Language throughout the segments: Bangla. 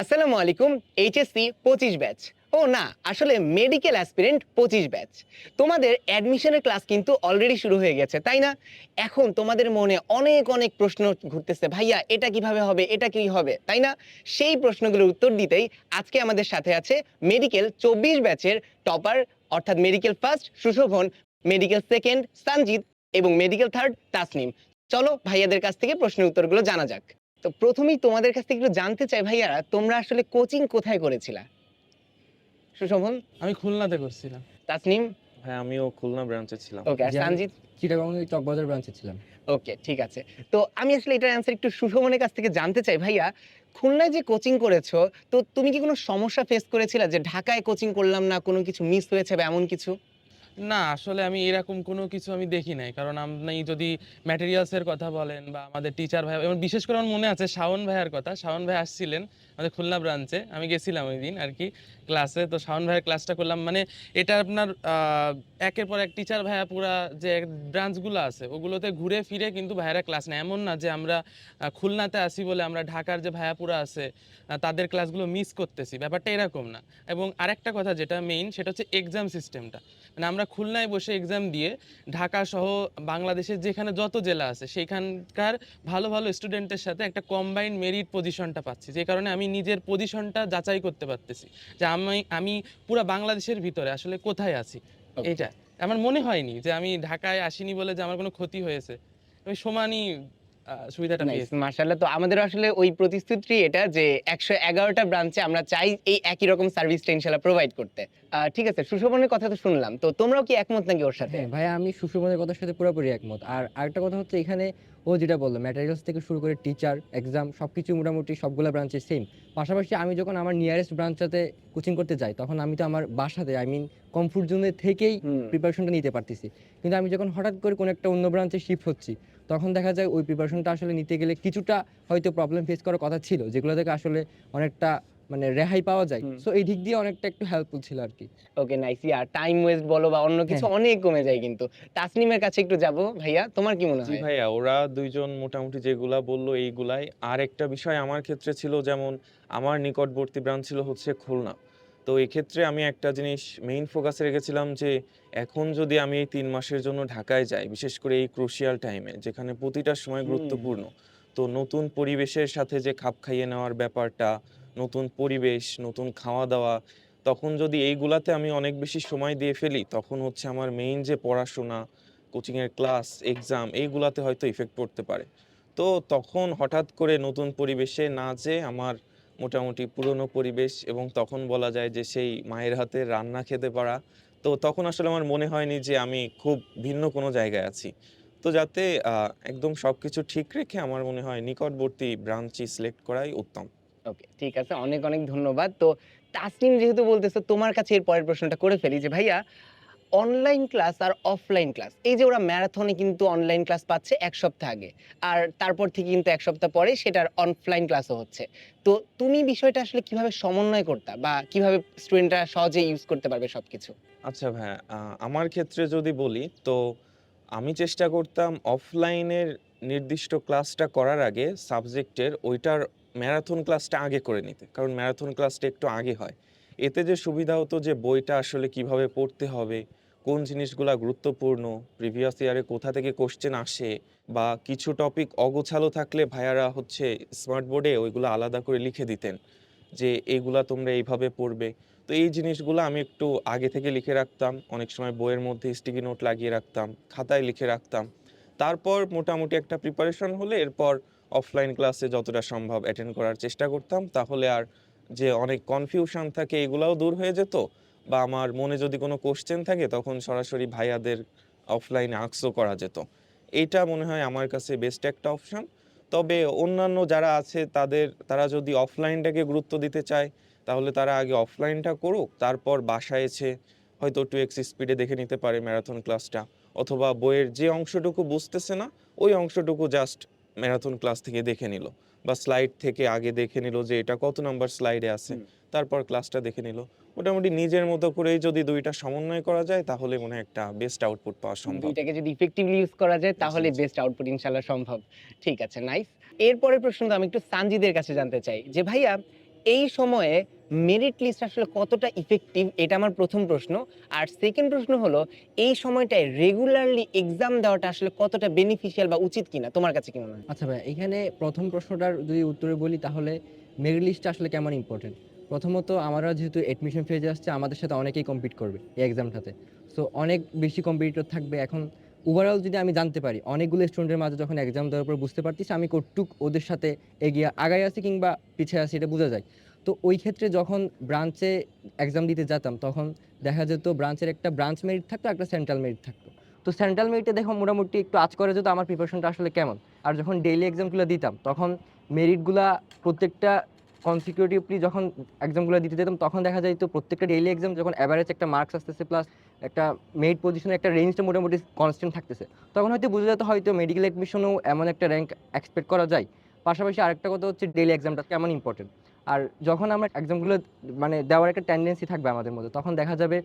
আসসালামু আলাইকুম এইচএসসি পঁচিশ ব্যাচ। ও না, আসলে মেডিকেল অ্যাসপিরেন্ট পঁচিশ ব্যাচ। তোমাদের অ্যাডমিশনের ক্লাস কিন্তু অলরেডি শুরু হয়ে গেছে, তাই না? এখন তোমাদের মনে অনেক অনেক প্রশ্ন ঘুরতেছে, ভাইয়া, এটা কীভাবে হবে? এটা কি হবে? তাই না? সেই প্রশ্নগুলোর উত্তর দিতেই আজকে আমাদের সাথে আছে মেডিকেল চব্বিশ ব্যাচের টপার অর্থাৎ medical first Sushobhan medical second Sanjit এবং মেডিকেল থার্ড তাসনিম। চলো ভাইয়াদের কাছ থেকে প্রশ্নের উত্তরগুলো জানা যাক। তো প্রথমেই তোমাদের কাছ থেকে একটু জানতে চাই ভাইয়ারা তোমরা আসলে কোচিং কোথায় করেছিলা? সুশোভন? আমি খুলনাতে করছিলাম। তাসনিম? হ্যাঁ আমিও খুলনা ব্রাঞ্চে ছিলাম। ওকে সঞ্জিত চিটাগং চকবাজার ব্রাঞ্চে ছিলাম। ওকে ঠিক আছে। তো আমি আসলে এটার অ্যান্সার একটু সুশোভনের কাছ থেকে জানতে চাই ভাইয়া খুলনায় যে কোচিং করেছ তো তুমি কি কোনো সমস্যা ফেস করেছিলা যে ঢাকায় কোচিং করলাম না কোনো কিছু মিস হয়েছে বা এমন কিছু? না, আসলে আমি এরকম কোনো কিছু আমি দেখি নাই। কারণ আপনি যদি ম্যাটেরিয়ালসের কথা বলেন বা আমাদের টিচার ভাই বিশেষ করে আমার মনে আছে শাওন ভাইয়ার কথা, শাওন ভাই আসছিলেন। আমাদের খুলনা ব্রাঞ্চে আমি গেছিলাম ওই দিন আর কি ক্লাসে তো শাওন ভাইয়ের ক্লাসটা করলাম। মানে এটা আপনার একের পর এক টিচার ভাইয়া পুরা যে ব্রাঞ্চগুলো আছে, ওগুলোতে ঘুরে ফিরে কিন্তু ভাইয়ারা ক্লাস নেয়। এমন না যে আমরা খুলনাতে আসি বলে আমরা ঢাকার যে ভাইয়াপুরা আছে তাদের ক্লাসগুলো মিস করতেছি। ব্যাপারটা এরকম না। এবং আরেকটা কথা যেটা মেইন সেটা হচ্ছে এক্সাম সিস্টেমটা মানে আমরা খুলনায় বসে এক্সাম দিয়ে ঢাকা সহ বাংলাদেশের যেখানে যত জেলা আছে সেইখানকার ভালো ভালো স্টুডেন্টের সাথে একটা কম্বাইন্ড মেরিট পজিশনটা পাচ্ছি। যে কারণে আমি নিজের পজিশনটা যাচাই করতে পারতেছি যে আমি আমি পুরো বাংলাদেশের ভিতরে আসলে কোথায় আছি। এটা আমার মনে হয়নি যে আমি ঢাকায় আসিনি বলে যে আমার কোনো ক্ষতি হয়েছে। আমি সমানই সুবিধাটা পেয়েছি। তো আমাদের আসলে ওই প্রতিশ্রুতি এটা যে একশো এগারোটা ব্রাঞ্চে আমরা চাই এই একই রকম সার্ভিসটা ইনশাল্লাহ প্রোভাইড করতে। আহ, ঠিক আছে সুশোভনের কথা তো শুনলাম। তো তোমরাও কি একমত নাকি ওর সাথে? হ্যাঁ ভাইয়া আমি সুশোভনের কথার সাথে পুরোপুরি একমত। আর আরেকটা কথা হচ্ছে এখানে ও যেটা বলল ম্যাটেরিয়ালস থেকে শুরু করে টিচার এক্সাম সব কিছু মোটামুটি সবগুলো ব্রাঞ্চে সেম পাশাপাশি আমি যখন আমার নিয়ারেস্ট ব্রাঞ্চটাতে কোচিং করতে যাই তখন আমি তো আমার বাসাতে আই মিন কমফোর্ট জোনে থেকেই প্রিপারেশনটা নিতে পারতেছি। কিন্তু আমি যখন হঠাৎ করে কোনো একটা অন্য ব্রাঞ্চে শিফট হচ্ছি তখন দেখা যায় ওই প্রিপারেশনটা আসলে নিতে গেলে কিছুটা হয়তো প্রবলেম ফেস করার কথা ছিল যেগুলো থেকে আসলে অনেকটা মানে রেহাই পাওয়া যায়। সো এই দিক দিয়ে অনেকটা একটু হেল্পফুল ছিল আর কি okay nice yeah time waste বলো বা অন্য কিছু হ্যাঁ। অনেক কমে যায় কিন্তু। তাসনিমের কাছে একটু যাব ভাইয়া তোমার কি মনে জি হয়? ভাইয়া ওরা দুইজন মোটামুটি যেগুলা বলল এইগুলাই। আর একটা বিষয় আমার ক্ষেত্রে ছিল যেমন আমার নিকটবর্তী ব্রাঞ্চ ছিল হচ্ছে খুলনা। তো এই ক্ষেত্রে আমি একটা জিনিস মেইন ফোকাসে রেখেছিলাম যে এখন যদি আমি এই তিন মাসের জন্য ঢাকায় যাই বিশেষ করে এই ক্রুশিয়াল টাইমে যেখানে প্রতিটা সময় গুরুত্বপূর্ণ তো নতুন পরিবেশের সাথে যে খাপ খাইয়ে নেওয়ার ব্যাপারটা, নতুন পরিবেশ, নতুন খাওয়া দাওয়া, তখন যদি এইগুলাতে আমি অনেক বেশি সময় দিয়ে ফেলি, তখন হচ্ছে আমার মেইন যে পড়াশোনা কোচিংয়ের ক্লাস এক্সাম এইগুলাতে হয়তো ইফেক্ট পড়তে পারে। তো তখন হঠাৎ করে নতুন পরিবেশে না যেয়ে আমার মোটামুটি পুরনো পরিবেশ এবং তখন বলা যায় যে সেই মায়ের হাতে রান্না খেতে পারা, তো তখন আসলে আমার মনে হয়নি যে আমি খুব ভিন্ন কোনো জায়গায় আছি। তো যাতে একদম সব কিছু ঠিক রেখে আমার মনে হয় নিকটবর্তী ব্রাঞ্চই সিলেক্ট করাই উত্তম। ওকে ঠিক আছে অনেক অনেক ধন্যবাদ। তো তাসনিম যেহেতু বলতেছো তোমার কাছে এর পরের প্রশ্নটা করে ফেলি যে ভাইয়া অনলাইন ক্লাস আর অফলাইন ক্লাস এই যে ওরা ম্যারাথনে কিন্তু অনলাইন ক্লাস পাচ্ছে এক সপ্তাহ আগে আর তারপর থেকে কিন্তু এক সপ্তাহ পরে সেটার অফলাইন ক্লাসও হচ্ছে। তো তুমি বিষয়টা আসলে কীভাবে সমন্বয় করতা বা কীভাবে স্টুডেন্টরা সহজে ইউজ করতে পারবে সবকিছু? আচ্ছা ভাইয়া আমার ক্ষেত্রে যদি বলি তো আমি চেষ্টা করতাম অফলাইনের নির্দিষ্ট ক্লাসটা করার আগে সাবজেক্টের ওইটার ম্যারাথন ক্লাসটা আগে করে নিতে। কারণ ম্যারাথন ক্লাসটা একটু আগে হয়। এতে যে সুবিধা হতো যে বইটা আসলে কীভাবে পড়তে হবে, কোন জিনিসগুলা গুরুত্বপূর্ণ প্রিভিয়াস ইয়ারে কোথা থেকে কোশ্চেন আসে, বা কিছু টপিক অগোছালো থাকলে ভাইয়ারা হচ্ছে স্মার্ট বোর্ডে ওইগুলো আলাদা করে লিখে দিতেন যে এইগুলা তোমরা এইভাবে পড়বে। তো এই জিনিসগুলো আমি একটু আগে থেকে লিখে রাখতাম। অনেক সময় বইয়ের মধ্যে স্টিকি নোট লাগিয়ে রাখতাম, খাতায় লিখে রাখতাম। তারপর মোটামুটি একটা প্রিপারেশন হলে এরপর অফলাইন ক্লাসে যতটা সম্ভব অ্যাটেন্ড করার চেষ্টা করতাম। তাহলে আর যে অনেক কনফিউশন থাকে এগুলাও দূর হয়ে যেত বা আমার মনে যদি কোনো কোশ্চেন থাকে তখন সরাসরি ভাইয়াদের অফলাইনে আক্সও করা যেত। এইটা মনে হয় আমার কাছে বেস্ট একটা অপশন তবে অন্যান্য যারা আছে তাদের, তারা যদি অফলাইনটাকে গুরুত্ব দিতে চায় তাহলে তারা আগে অফলাইনটা করুক তারপর বাসায় এসে হয়তো টু এক্স স্পিডে দেখে নিতে পারে ম্যারাথন ক্লাসটা অথবা বইয়ের যে অংশটুকু বুঝতেছে না ওই অংশটুকু জাস্ট ম্যারাথন ক্লাস থেকে দেখে নিল। বা স্লাইড থেকে আগে দেখে নিল যে এটা কত নাম্বার স্লাইডে আছে তারপর ক্লাসটা দেখে নিল। মোটামুটি নিজের মতো করেই যদি দুইটা সমন্বয় করা যায় তাহলে মনে হয় একটা বেস্ট আউটপুট পাওয়া সম্ভব। দুইটাকে যদি ইফেক্টিভলি ইউজ করা যায় তাহলে বেস্ট আউটপুট ইনশাল্লাহ সম্ভব। ঠিক আছে নাইস। এরপরের প্রশ্নটা আমি একটু সানজিদের কাছে জানতে চাই। যে ভাইয়া এই সময়ে মেরিট লিস্ট আসলে কতটা ইফেক্টিভ এটা আমার প্রথম প্রশ্ন। আর সেকেন্ড প্রশ্ন হলো, এই সময়টায় রেগুলারলি এক্সাম দেওয়াটা আসলে কতটা বেনিফিশিয়াল বা উচিত কিনা? তোমার কাছে কি মনে হয়? আচ্ছা ভাই, এখানে প্রথম প্রশ্নটার যদি উত্তরে বলি তাহলে মেরিট লিস্টটা আসলে কেমন ইম্পর্টেন্ট প্রথমত আমরা যেহেতু এডমিশন ফেজে আসছে, আমাদের সাথে অনেকেই কম্পিট করবে এই এক্সামটাতে সো অনেক বেশি কম্পিটিটর থাকবে। এখন ওভারঅল যদি আমি জানতে পারি, অনেকগুলো স্টুডেন্টের মাঝে যখন এক্সাম দেওয়ার পর বুঝতে পারতেছি, আমি কতটুক ওদের সাথে এগিয়ে আগায় আছি কিংবা পিছিয়ে আছি, এটা বোঝা যায়। তো ওই ক্ষেত্রে যখন ব্রাঞ্চে এক্সাম দিতে যেতাম, তখন দেখা যেত ব্রাঞ্চের একটা ব্রাঞ্চ মেরিট থাকতো, একটা সেন্ট্রাল মেরিট থাকতো। তো সেন্ট্রাল মেরিটে দেখো মোটামুটি একটু আজ করে যেত, আমার প্রিপারেশনটা আসলে কেমন? আর যখন ডেইলি এক্সামগুলো দিতাম, তখন মেরিটগুলা প্রত্যেকটা কনসিকিউটিভলি যখন এক্সামগুলো দিতে যেতাম, তখন দেখা যায় তো প্রত্যেকটা ডেইলি এক্সাম যখন অ্যাভারেজ একটা মার্কস আসতেছে প্লাস একটা মেরিট পজিশনে একটা রেঞ্জটা মোটামুটি কনস্ট্যান্ট থাকতেছে। তখন হয়তো বোঝা যেত হয়তো মেডিকেল অ্যাডমিশনেও এমন একটা র্যাঙ্ক এক্সপেক্ট করা যায়। পাশাপাশি আরেকটা কথা হচ্ছে ডেইলি এক্সামটা কেমন ইম্পর্টেন্ট আর যখন আমরা এক্সামগুলো মানে দেওয়ার একটা টেন্ডেন্সি থাকবে আমাদের মধ্যে, তখন দেখা যাবে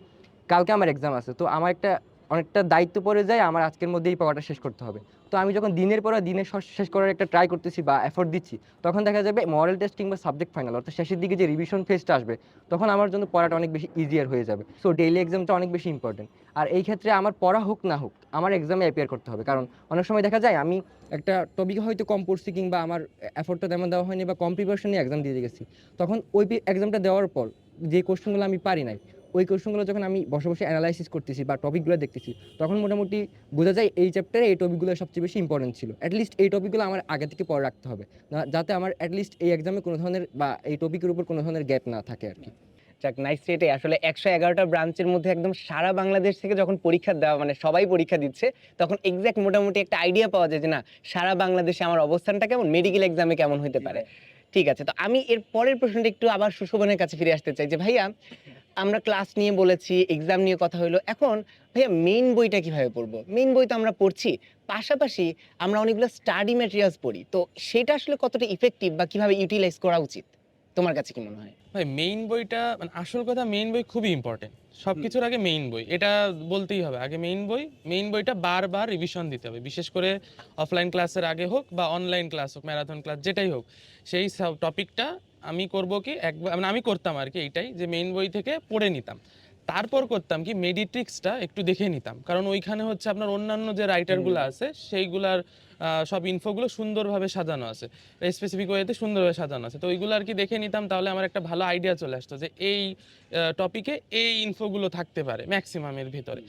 কালকে আমার এক্সাম আছে, তো আমার একটা অনেকটা দায়িত্ব পড়ে যায়, আমার আজকের মধ্যেই পড়াটা শেষ করতে হবে। তো আমি যখন দিনের পর দিনের শেষ- করার একটা ট্রাই করতেছি বা এফোর্ট দিচ্ছি, তখন দেখা যাবে মডেল টেস্ট কিংবা সাবজেক্ট ফাইনাল অর্থাৎ শেষের দিকে যে রিভিশন ফেজটা আসবে, তখন আমার জন্য পড়াটা অনেক বেশি ইজিয়ার হয়ে যাবে। সো ডেইলি এক্সামটা অনেক বেশি ইম্পর্টেন্ট আর এই ক্ষেত্রে আমার পড়া হোক না হোক, আমার এক্সামে অ্যাপিয়ার করতে হবে। কারণ অনেক সময় দেখা যায় আমি একটা টপিক হয়তো কম পড়ছি কিংবা আমার এফোর্টটা তেমন দেওয়া হয়নি বা কম প্রিপারেশন নিয়ে এক্সাম দিয়ে গেছি, তখন ওই এক্সামটা দেওয়ার পর যে কোশ্চেনগুলো আমি পারি নাই ওই কোশ্চেনগুলো যখন আমি বসে বসে অ্যানালাইসিস করতেছি বা টপিকগুলো দেখতেছি তখন মোটামুটি বোঝা যায় এই চ্যাপ্টারে এই টপিকগুলো সবচেয়ে বেশি ইম্পর্টেন্ট ছিল। অ্যাটলিস্ট এই টপিকগুলো আমার আগে থেকে পড়ে রাখতে হবে। না- যাতে আমার অ্যাটলিস্ট এই এক্সামে কোনো ধরনের বা এই টপিকের উপর কোনো ধরনের গ্যাপ না থাকে আর কি। যাক নাইস সেটাই আসলে একশো এগারোটা ব্রাঞ্চের মধ্যে একদম সারা বাংলাদেশ থেকে যখন পরীক্ষা দেওয়া মানে সবাই পরীক্ষা দিচ্ছে তখন এক্স্যাক্ট মোটামুটি একটা আইডিয়া পাওয়া যায় যে না সারা বাংলাদেশে আমার অবস্থানটা কেমন? মেডিকেল এক্সামে কেমন হতে পারে? ঠিক আছে তো আমি এর পরের প্রশ্নটা একটু আবার সুশোভনের কাছে ফিরে আসতে চাই যে ভাইয়া আমরা ক্লাস নিয়ে বলেছি এক্সাম নিয়ে কথা হলো এখন ভাইয়া মেইন বইটা কীভাবে পড়ব? মেইন বই তো আমরা পড়ছি পাশাপাশি আমরা অনেকগুলো স্টাডি ম্যাটেরিয়ালস পড়ি। তো সেটা আসলে কতটা ইফেক্টিভ বা কীভাবে ইউটিলাইজ করা উচিত? তোমার কাছে কি মনে হয়? ভাই মেইন বইটা মানে আসল কথা মেইন বই খুবই ইম্পর্টেন্ট সব কিছুর আগে মেইন বই এটা বলতেই হবে। আগে মেইন বই মেইন বইটা বারবার রিভিশন দিতে হবে। বিশেষ করে অফলাইন ক্লাসের আগে হোক বা অনলাইন ক্লাস হোক ম্যারাথন ক্লাস যেটাই হোক সেই সব টপিকটা আমি করব কি একবার মানে আমি করতাম আর কি এইটাই যে মেইন বই থেকে পড়ে নিতাম। তারপর করতাম কি মেডিট্রিক্সটা একটু দেখে নিতাম। কারণ ওইখানে হচ্ছে আপনার অন্যান্য যে রাইটারগুলো আছে সেইগুলার সব ইনফোগুলো সুন্দরভাবে সাজানো আছে। স্পেসিফিক ওয়েতে সুন্দরভাবে সাজানো আছে। তো ওইগুলো আর কি দেখে নিতাম তাহলে আমার একটা ভালো আইডিয়া চলে আসতো যে এই টপিকে এই ইনফোগুলো থাকতে পারে ম্যাক্সিমামের ভিতরে।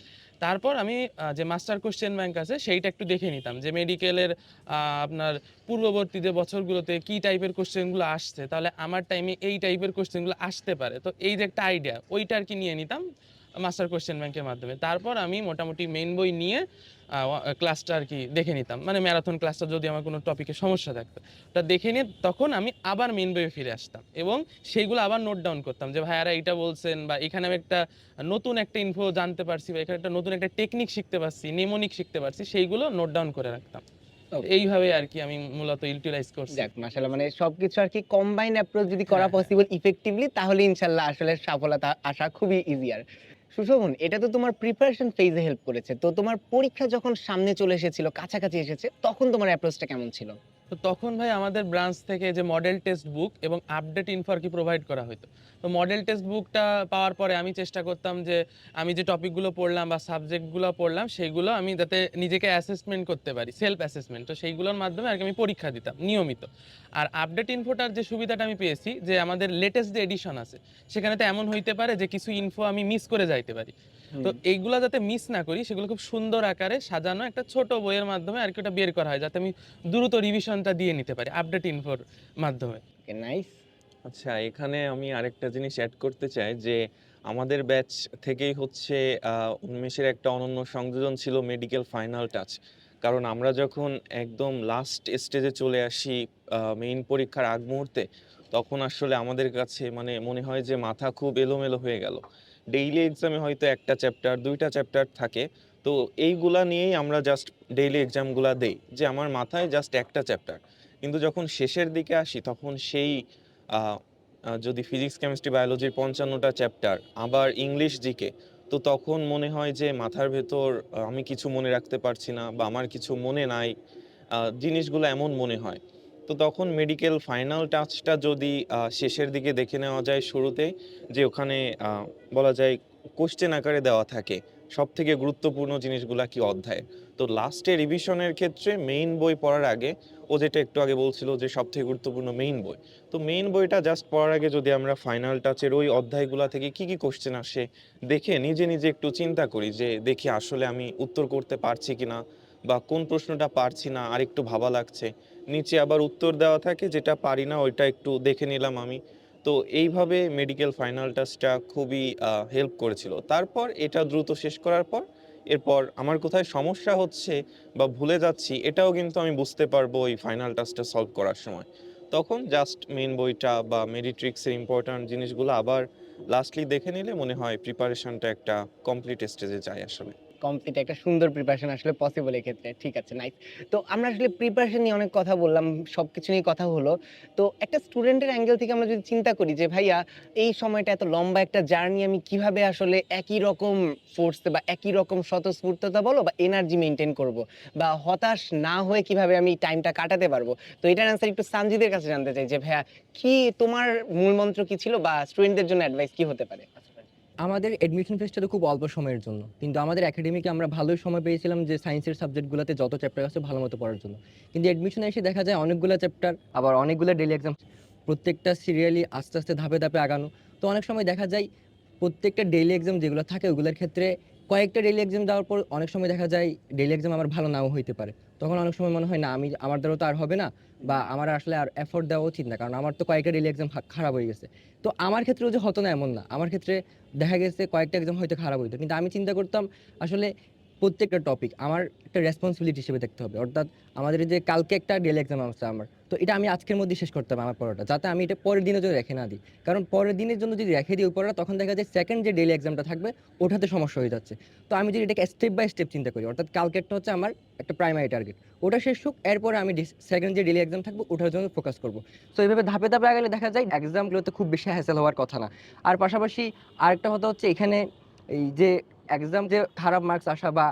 তারপর আমি যে মাস্টার কোশ্চেন ব্যাংক আছে, সেইটা একটু দেখে নিতাম যে মেডিকেলের আপনার পূর্ববর্তী যে বছরগুলোতে কি টাইপের কোশ্চেনগুলো আসছে, তাহলে আমার টাইমে এই টাইপের কোশ্চেনগুলো আসতে পারে। তো এই যে একটা আইডিয়া ওইটা আর কি নিয়ে নিতাম। মাস্টার কোশ্চেন ব্যাংকের মাধ্যমে। তারপর আমি মোটামুটি মেইন বই নিয়ে ক্লাসটা আর কি দেখে নিতাম। মানে ম্যারাথন ক্লাসটা যদি আমার কোনো টপিকে সমস্যা থাকতো। ওটা দেখে নিয়ে তখন আমি আবার মেইন বইয়ে ফিরে আসতাম এবং সেইগুলো আবার নোট ডাউন করতাম যে ভাইয়ারা এটা বলছেন বা এখানে আমি একটা নতুন একটা ইনফো জানতে পারছি বা এখানে একটা নতুন একটা টেকনিক শিখতে পারছি নেমোনিক শিখতে পারছি সেইগুলো নোট ডাউন করে রাখতাম. এইভাবে আর কি আমি মূলত ইউটিলাইজ করছি। যাক মাশাআল্লাহ মানে সবকিছু আর কি কম্বাইন অ্যাপ্রোচ যদি করা হ্যাঁ, হ্যাঁ। পসিবল ইফেক্টিভলি তাহলে ইনশাল্লাহ আসলে সফলতা আসা খুবই ইজিয়ার সুশোভন, এটা তো তোমার প্রিপারেশন ফেজে হেল্প করেছে। তো তোমার পরীক্ষা যখন সামনে চলে এসেছিল, কাছাকাছি এসেছে, তখন তোমার অ্যাপ্রোচটা কেমন ছিল? তো তখন ভাই আমাদের ব্রাঞ্চ থেকে যে মডেল টেস্ট বুক এবং আপডেট ইনফো আর কি প্রোভাইড করা হতো তো মডেল টেস্ট বুকটা পাওয়ার পরে আমি চেষ্টা করতাম যে আমি যে টপিকগুলো পড়লাম বা সাবজেক্টগুলো পড়লাম সেইগুলো আমি যাতে নিজেকে অ্যাসেসমেন্ট করতে পারি সেলফ অ্যাসেসমেন্ট তো সেইগুলোর মাধ্যমে আর কি আমি পরীক্ষা দিতাম, নিয়মিত। আর আপডেট ইনফোটার যে সুবিধাটা আমি পেয়েছি, যে আমাদের লেটেস্ট যে এডিশন আছে সেখানে তো এমন হইতে পারে যে কিছু ইনফো আমি মিস করে যাইতে পারি। তো এইগুলো যাতে মিস না করি সেগুলো খুব সুন্দর আকারে সাজানো একটা ছোট বইয়ের মাধ্যমে আর কি ওটা বের করা হয় যাতে আমি দ্রুত রিভিশনটা দিয়ে নিতে পারি আপডেট ইনফোর মাধ্যমে। নাইস আচ্ছা এখানে আমি আরেকটা জিনিস অ্যাড করতে চাই যে আমাদের ব্যাচ থেকেই হচ্ছে উন্মেষের একটা অনন্য সংযোজন ছিল মেডিকেল ফাইনাল টাচ কারণ আমরা যখন একদম লাস্ট স্টেজে চলে আসি মেইন পরীক্ষার আগ মুহূর্তে তখন আসলে আমাদের কাছে মানে মনে হয় যে মাথা খুব এলোমেলো হয়ে গেল। ডেইলি এক্সামে হয়তো একটা চ্যাপ্টার দুইটা চ্যাপ্টার থাকে। তো এইগুলা নিয়েই আমরা জাস্ট ডেইলি এক্সামগুলা দেই। যে আমার মাথায় জাস্ট একটা চ্যাপ্টার কিন্তু যখন শেষের দিকে আসি, তখন সেই যদি ফিজিক্স কেমিস্ট্রি বায়োলজির পঞ্চান্নটা চ্যাপ্টার আবার ইংলিশ জিকে তো তখন মনে হয় যে মাথার ভেতর আমি কিছু মনে রাখতে পারছি না বা আমার কিছু মনে নাই। জিনিসগুলো এমন মনে হয়। তো তখন মেডিকেল ফাইনাল টাচটা যদি শেষের দিকে দেখে নেওয়া যায় শুরুতে, যে ওখানে বলা যায় কোশ্চেন আকারে দেওয়া থাকে সব থেকে গুরুত্বপূর্ণ জিনিসগুলা কি অধ্যায়? তো লাস্টে রিভিশনের ক্ষেত্রে মেইন বই পড়ার আগে, ও যেটা একটু আগে বলছিল যে সব থেকে গুরুত্বপূর্ণ মেইন বই, তো মেইন বইটা জাস্ট পড়ার আগে যদি আমরা ফাইনাল টাচের ওই অধ্যায়গুলা থেকে কি কি কোশ্চেন আসে, দেখে নিজে নিজে একটু চিন্তা করি যে দেখি আসলে আমি উত্তর করতে পারছি কিনা বা কোন প্রশ্নটা পারছি না, আর একটু ভাবা লাগছে। নিচে আবার উত্তর দেওয়া থাকে, যেটা পারি না, ওইটা একটু দেখে নিলাম আমি। তো এইভাবে মেডিকেল ফাইনাল টাচটা খুবই হেল্প করেছিল। তারপর এটা দ্রুত শেষ করার পর, এরপর আমার কোথায় সমস্যা হচ্ছে বা ভুলে যাচ্ছি, এটাও কিন্তু আমি বুঝতে পারব ওই ফাইনাল টাচটা সলভ করার সময়। তখন জাস্ট মেন বইটা বা মেডিট্রিক্সের ইম্পর্ট্যান্ট জিনিসগুলো আবার লাস্টলি দেখে নিলে মনে হয় প্রিপারেশনটা একটা কমপ্লিট স্টেজে যায় আসলে। কমপ্লিট একটা সুন্দর প্রিপারেশন আসলে পসিবল এক্ষেত্রে। ঠিক আছে নাইস তো আমরা আসলে প্রিপারেশন নিয়ে অনেক কথা বললাম সব কিছু নিয়ে কথা হলো। তো একটা স্টুডেন্টের অ্যাঙ্গেল থেকে আমরা যদি চিন্তা করি যে, ভাইয়া, এই সময়টা এত লম্বা একটা জার্নি আমি কীভাবে আসলে একই রকম ফোর্স বা একই রকম স্বতঃস্ফূর্ততা বলো বা এনার্জি মেনটেন করব বা হতাশ না হয়ে কীভাবে আমি টাইমটা কাটাতে পারব? তো এটার অ্যান্সার একটু সানজিদের কাছে জানতে চাই যে, ভাইয়া, কি তোমার মূল মন্ত্র কি ছিল বা স্টুডেন্টদের জন্য অ্যাডভাইস কি হতে পারে? আমাদের এডমিশন ফেসটা তো খুব অল্প সময়ের জন্য। কিন্তু আমাদের একাডেমিকে আমরা ভালোই সময় পেয়েছিলাম যে সায়েন্সের সাবজেক্টগুলোতে যত চ্যাপ্টার আছে ভালো মতো পড়ার জন্য। কিন্তু এডমিশনে এসে দেখা যায় অনেকগুলো চ্যাপ্টার আবার অনেকগুলো ডেলি এক্সাম প্রত্যেকটা সিরিয়ালি আস্তে আস্তে ধাপে ধাপে আগানো। তো অনেক সময় দেখা যায় প্রত্যেকটা ডেইলি এক্সাম যেগুলো থাকে ওগুলোর ক্ষেত্রে কয়েকটা ডেইলি এক্সাম দেওয়ার পর অনেক সময় দেখা যায় ডেইলি এক্সাম আমার ভালো নাও হইতে পারে। তখন অনেক সময় মনে হয়, না, আমি, আমার দ্বারা তো আর হবে না। বা আমার আসলে আর এফোর্ট দেওয়া উচিত না, কারণ আমার তো কয়েকটা ডেলি এক্সাম খারাপ হয়ে গেছে। তো আমার ক্ষেত্রেও যে হতো না এমন না। আমার ক্ষেত্রে দেখা গেছে কয়েকটা এক্সাম হয়তো খারাপ হইতো। কিন্তু আমি চিন্তা করতাম, আসলে প্রত্যেকটা টপিক আমার একটা রেসপন্সিবিলিটি হিসেবে দেখতে হবে। অর্থাৎ আমাদের যে কালকে একটা ডেলি এক্সাম আছে আমার। তো এটা আমি আজকের মধ্যে শেষ করতে হবে আমার পড়াটা, যাতে আমি এটা পরের দিনের জন্য রেখে না দিই। কারণ পরের দিনের জন্য যদি রেখে দিই ওই তখন দেখা যায় সেকেন্ড যে ডেলি এক্সামটা থাকবে ওঠাতে সমস্যা হয়ে যাচ্ছে। তো আমি যদি এটাকে স্টেপ বাই স্টেপ চিন্তা করি, অর্থাৎ কালকেরটা হচ্ছে আমার একটা প্রাইমারি টার্গেট ওটা শেষ হোক, এরপরে আমি সেকেন্ড যে ডেলি এক্সাম থাকবে, ওটার জন্য ফোকাস করব। তো এইভাবে ধাপে ধাপে আগালে দেখা যায় এক্সামগুলোতে খুব বেশি হ্যাসেল হওয়ার কথা না। আর পাশাপাশি আরেকটা কথা হচ্ছে এখানে এই যে এক্সাম যে খারাপ মার্কস আসা বা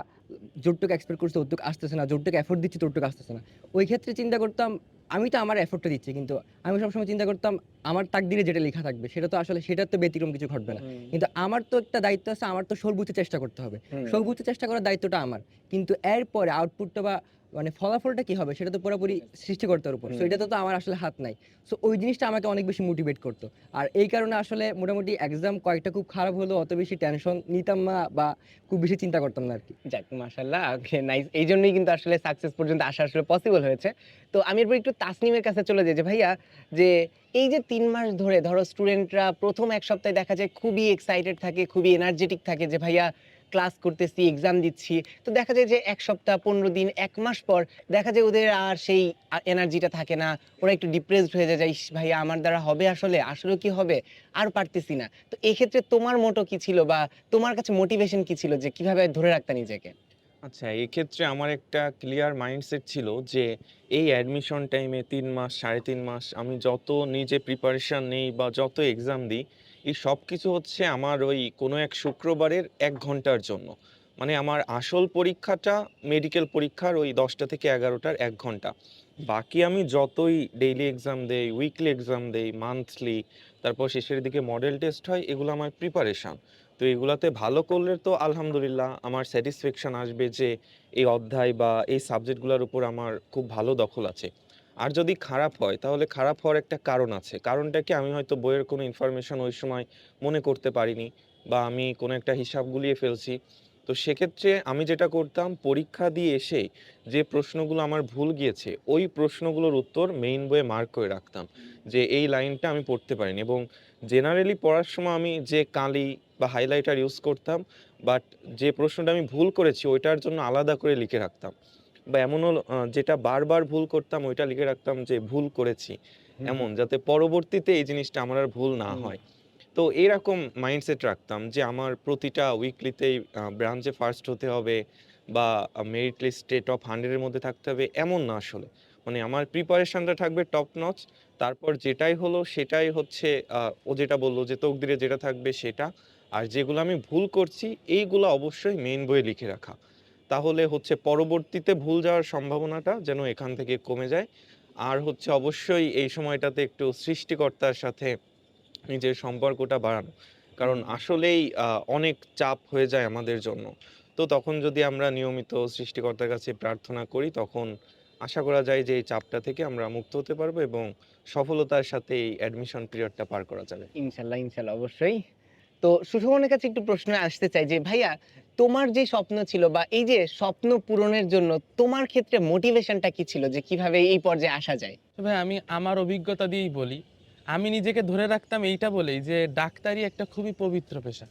যতটুকু এক্সপেক্ট করছে ততটুকু আসতেছে না যতটুকু এফোর্ট দিচ্ছে ততটুকু আসতেছে না। ওই ক্ষেত্রে চিন্তা করতাম আমি তো আমার এফোর্টটা দিচ্ছি কিন্তু আমি সবসময় চিন্তা করতাম আমার তাক তাকদিরে যেটা লেখা থাকবে সেটা তো আসলে সেটার তো ব্যতিক্রম কিছু ঘটবে না। কিন্তু আমার তো একটা দায়িত্ব আছে আমার তো সর্বোচ্চ চেষ্টা করতে হবে। সর্বোচ্চ চেষ্টা করার দায়িত্বটা আমার। কিন্তু এরপরে আউটপুটটা বা মানে ফলাফলটা কি হবে, সেটা তো পুরোপুরি সৃষ্টিকর্তার উপর। সো এটাতে তো আমার আসলে হাত নাই। সো ওই জিনিসটা আমাকে অনেক বেশি মোটিভেট করতো। আর এই কারণে আসলে মোটামুটি এক্সাম কয়েকটা খুব খারাপ হলো অত বেশি টেনশন নিতাম না বা খুব বেশি চিন্তা করতাম না আর কি। যাক মাশাল্লাহ ওকে নাইস এই জন্যই কিন্তু আসলে সাকসেস পর্যন্ত আসা আসলে পসিবল হয়েছে। তো আমি এরপর একটু তাসনিমের কাছে চলে যাই যে, ভাইয়া, যে এই যে তিন মাস ধরে ধরো স্টুডেন্টরা প্রথম এক সপ্তাহে দেখা যায় খুবই এক্সাইটেড থাকে, খুবই এনার্জেটিক থাকে যে, ভাইয়া ক্লাস করতেছি এক্সাম দিচ্ছি। তো দেখা যায় যে এক সপ্তাহ পনেরো দিন এক মাস পর দেখা যায় ওদের আর সেই এনার্জিটা থাকে না। ওরা একটু ডিপ্রেসড হয়ে যায় যে, "ইস, ভাইয়া আমার দ্বারা হবে আসলে? আসলে কি হবে? আর পারতেছি না। তো এই ক্ষেত্রে তোমার মোটো কি ছিল বা তোমার কাছে মোটিভেশন কি ছিল যে কীভাবে ধরে রাখতে নিজেকে? আচ্ছা এই ক্ষেত্রে আমার একটা ক্লিয়ার মাইন্ডসেট ছিল যে এই অ্যাডমিশন টাইমে তিন মাস সাড়ে তিন মাস আমি যত নিজে প্রিপারেশন নেই বা যত এক্সাম দিই এই সব কিছু হচ্ছে আমার ওই কোনো এক শুক্রবারের এক ঘণ্টার জন্য। মানে আমার আসল পরীক্ষাটা মেডিকেল পরীক্ষার ওই দশটা থেকে এগারোটার এক ঘণ্টা। বাকি আমি যতই ডেইলি এক্সাম দেই উইকলি এক্সাম দেই মান্থলি তারপর শেষের দিকে মডেল টেস্ট হয়, এগুলো আমার প্রিপারেশন তো এগুলাতে ভালো করলে তো আলহামদুলিল্লাহ আমার স্যাটিসফ্যাকশন আসবে যে এই অধ্যায় বা এই সাবজেক্টগুলোর উপর আমার খুব ভালো দখল আছে। আর যদি খারাপ হয়, তাহলে খারাপ হওয়ার একটা কারণ আছে। কারণটা কি? আমি হয়তো বইয়ের কোনো ইনফরমেশন ওই সময় মনে করতে পারিনি বা আমি কোনো একটা হিসাব গুলিয়ে ফেলছি। তো সেক্ষেত্রে আমি যেটা করতাম, পরীক্ষা দিয়ে এসে যে প্রশ্নগুলো আমার ভুল গিয়েছে, ওই প্রশ্নগুলোর উত্তর মেইন বইয়ে মার্ক করে রাখতাম। যে এই লাইনটা আমি পড়তে পারিনি এবং জেনারেলি পড়ার সময় আমি যে কালি বা হাইলাইটার ইউজ করতাম বাট যে প্রশ্নটা আমি ভুল করেছি, ওইটার জন্য আলাদা করে লিখে রাখতাম। বা এমনও যেটা বারবার ভুল করতাম ওইটা লিখে রাখতাম যে ভুল করেছি। এমন যাতে পরবর্তীতে এই জিনিসটা আমার আর ভুল না হয়। তো এরকম মাইন্ডসেট রাখতাম যে আমার প্রতিটা উইকলিতেই ব্রাঞ্চে ফার্স্ট হতে হবে বা মেরিট লিস্টে টপ হান্ড্রেডের মধ্যে থাকতে হবে এমন না আসলে। মানে আমার প্রিপারেশনটা থাকবে টপ নচ তারপর যেটাই হলো সেটাই হচ্ছে ও যেটা বলল যে তকদিরে যেটা থাকবে সেটা আর যেগুলো আমি ভুল করছি এইগুলো অবশ্যই মেইন বইয়ে লিখে রাখা। তাহলে হচ্ছে পরবর্তীতে ভুল যাওয়ার সম্ভাবনাটা যেন এখান থেকে কমে যায়। আর হচ্ছে অবশ্যই এই সময়টাতে একটু সৃষ্টিকর্তার সাথে নিজের সম্পর্কটা বাড়ানো। কারণ আসলেই অনেক চাপ হয়ে যায় আমাদের জন্য। তো তখন যদি আমরা নিয়মিত সৃষ্টিকর্তার কাছে প্রার্থনা করি তখন আশা করা যায় যে এই চাপটা থেকে আমরা মুক্ত হতে পারব এবং সফলতার সাথে এই অ্যাডমিশন পিরিয়ডটা পার করা যাবে। ইনশাল্লাহ ইনশাল্লাহ অবশ্যই। তো সুশোভনের কাছে একটু প্রশ্ন আসতে চাই যে, ভাইয়া, তোমার যে স্বপ্ন ছিল বা এই যে স্বপ্ন পূরণের জন্য তোমার ক্ষেত্রে মোটিভেশনটা কি ছিল যে কীভাবে এই পর্যায়ে আসা যায়? তো ভাই, আমি আমার অভিজ্ঞতা দিয়েই বলি। আমি নিজেকে ধরে রাখতাম এইটা বলেই যে ডাক্তারি একটা খুবই পবিত্র পেশা।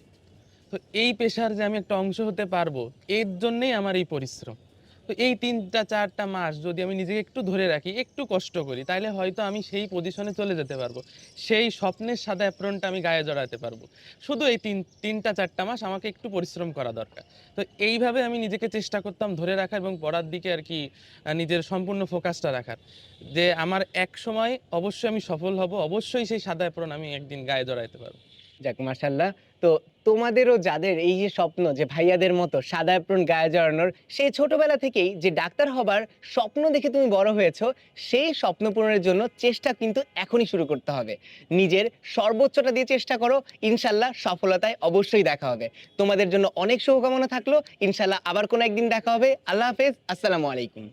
তো এই পেশার যে আমি একটা অংশ হতে পারব, এর জন্যেই আমার এই পরিশ্রম। তো এই তিনটা, চারটা মাস যদি আমি নিজেকে একটু ধরে রাখি, একটু কষ্ট করি তাহলে হয়তো আমি সেই পজিশনে চলে যেতে পারব। সেই স্বপ্নের সাদা অ্যাপ্রনটা আমি গায়ে জড়াতে পারব। শুধু এই তিন, তিনটা, চারটা মাস আমাকে একটু পরিশ্রম করা দরকার। তো এইভাবে আমি নিজেকে চেষ্টা করতাম ধরে রাখার এবং পড়ার দিকে আর কি নিজের সম্পূর্ণ ফোকাসটা রাখার। যে আমার এক সময় অবশ্যই আমি সফল হব, অবশ্যই সেই সাদা অ্যাপ্রন আমি একদিন গায়ে জড়াইতে পারব। যাক, মাশাল্লাহ। তো তোমাদেরও যাদের এই যে স্বপ্ন যে ভাইয়াদের মতো সাদা অ্যাপ্রন গায়ে জড়ানোর, সেই ছোটবেলা থেকেই যে ডাক্তার হবার স্বপ্ন দেখে তুমি বড় হয়েছো, সেই স্বপ্ন পূরণের জন্য চেষ্টা কিন্তু এখনই শুরু করতে হবে। নিজের সর্বোচ্চটা দিয়ে চেষ্টা করো, ইনশাল্লাহ সফলতায় অবশ্যই দেখা হবে। তোমাদের জন্য অনেক শুভকামনা থাকল, ইনশাল্লাহ আবার কোনো একদিন দেখা হবে। আল্লাহ হাফেজ, আসসালামু আলাইকুম।